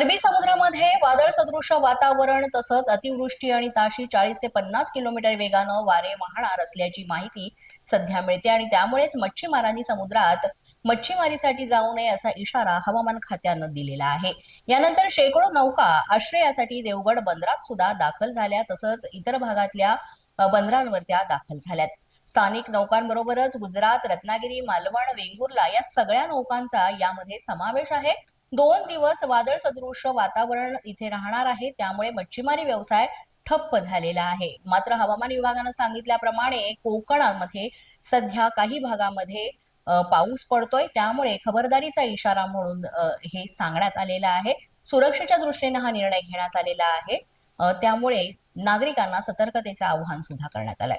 वादळ सदृश वातावरण तसंच अतिवृष्टी आणि ताशी चाळीस ते पन्नास किलोमीटर वेगानं वारे वाहणार असल्याची माहिती सध्या मिळते आणि त्यामुळेच मच्छीमारांनी समुद्रात मच्छीमारीसाठी जाऊ नये असा इशारा हवामान खात्यानं दिलेला आहे. यानंतर शेकडो नौका आश्रयासाठी देवगड बंदरात सुद्धा दाखल झाल्या तसंच इतर भागातल्या बंदरांवर त्या दाखल झाल्यात. स्थानिक नौकांबरोबरच गुजरात रत्नागिरी मालवण वेंगुर्ला या सगळ्या नौकांचा यामध्ये समावेश आहे. दोन दिवस वादळ सदृश वातावरण इथे राहणार आहे. त्यामुळे मच्छीमारी व्यवसाय ठप्प झालेला आहे. मात्र हवामान विभागानं सांगितल्याप्रमाणे कोकणामध्ये सध्या काही भागामध्ये पाऊस पडतोय. त्यामुळे खबरदारीचा इशारा म्हणून हे सांगण्यात आलेलं आहे. सुरक्षेच्या दृष्टीने हा निर्णय घेण्यात आलेला आहे. त्यामुळे नागरिकांना सतर्कतेचं आवाहन सुद्धा करण्यात आलंय.